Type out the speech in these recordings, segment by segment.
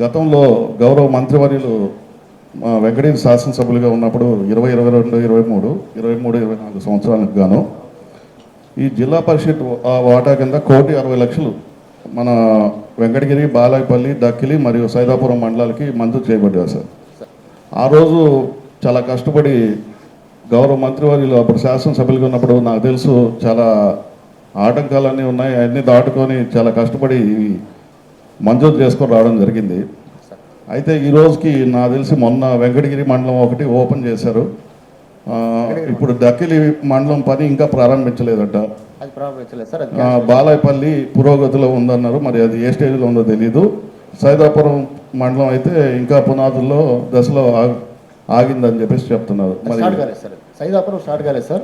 గతంలో గౌరవ మంత్రివర్యులు మా వెంకటేశ్వర శాసనసభ్యులుగా ఉన్నప్పుడు ఇరవై ఇరవై రెండు ఇరవై మూడు ఇరవై మూడు ఇరవై నాలుగు సంవత్సరాలకు గాను ఈ జిల్లా పరిషత్ ఆ వాటా కింద కోటి అరవై లక్షలు మన వెంకటగిరి బాలాయపల్లి దక్కిలి మరియు సైదాపురం మండలాలకి మంజూరు చేయబడ్డారు సార్. ఆ రోజు చాలా కష్టపడి గౌరవ మంత్రివర్యులు అప్పుడు శాసనసభ్యులుగా ఉన్నప్పుడు నాకు తెలుసు చాలా ఆటంకాలన్నీ ఉన్నాయి అన్నీ దాటుకొని చాలా కష్టపడి మంజూరు చేసుకొని రావడం జరిగింది. అయితే ఈ రోజుకి నాకు తెలిసి మొన్న వెంకటగిరి మండలం ఒకటి ఓపెన్ చేశారు. ఇప్పుడు దక్కిలి మండలం పని ఇంకా ప్రారంభించలేదట. బాలాయపల్లి పురోగతిలో ఉందన్నారు. మరి అది ఏ స్టేజ్లో ఉందో తెలియదు సైదాపురం మండలం అయితే ఇంకా పునాదుల్లో దశలో ఆగి- ఆగిందని చెప్పేసి చెప్తున్నారు. సైదాపురం స్టార్ట్ కాలేదు సార్.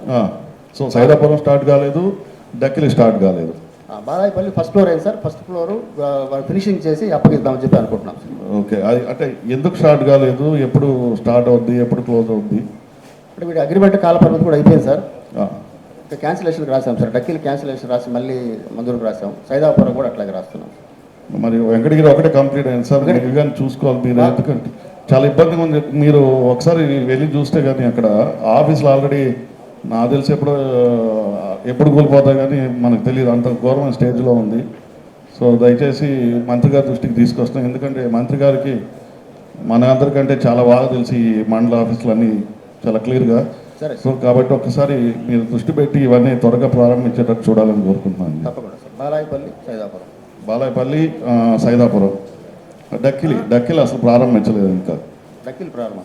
సో సైదాపురం స్టార్ట్ కాలేదు డక్కిలి స్టార్ట్ కాలేదు. బాలాయపల్లి ఫస్ట్ ఫ్లోర్ అయింది సార్? ఫస్ట్ ఫ్లోర్ ఫినిషింగ్ చేసి అప్పగిద్దామని చెప్పి అనుకుంటున్నాం ఓకే అది అంటే ఎందుకు స్టార్ట్ కాలేదు? ఎప్పుడు స్టార్ట్ అవుద్ది? ఎప్పుడు క్లోజ్ అవుద్ది? ఇప్పుడు వీడి అగ్రిమెంట్ కాల పరిమితి కూడా అయిపోయింది సార్. ఇంకా క్యాన్సిలేషన్కి రాసాం సార్. డక్కీలు క్యాన్సిలేషన్ రాసి మళ్ళీ మంజూరుకు రాసాం. సైదాపురం కూడా అట్లాగే రాస్తున్నాం మరి వెంకటగిరి ఒకటే కంప్లీట్ అయింది సార్. కానీ చూసుకోవాలి మీరు. ఎందుకంటే చాలా ఇబ్బందిగా ఉంది. మీరు ఒకసారి వెళ్ళి చూస్తే కానీ అక్కడ ఆఫీసులు ఆల్రెడీ నాకు తెలిసి ఎప్పుడు ఎప్పుడు కూలిపోతాయి కానీ మనకు తెలియదు అంత ఘోరమైన స్టేజ్లో ఉంది. సో దయచేసి మంత్రి గారి దృష్టికి తీసుకొస్తాం ఎందుకంటే మంత్రి గారికి మన అందరికంటే చాలా బాగా తెలిసి ఈ మండల ఆఫీసులు అన్నీ చాలా క్లియర్గా. సో కాబట్టి ఒకసారి మీరు దృష్టి పెట్టి ఇవన్నీ త్వరగా ప్రారంభించేటట్టు చూడాలని కోరుకుంటున్నాను బాలాయపల్లి సైదాపురం. బాలాయపల్లి సైదాపురం. డక్కిలి డక్కిలి అసలు ప్రారంభించలేదు ఇంకా. డక్కీలు ప్రారంభం.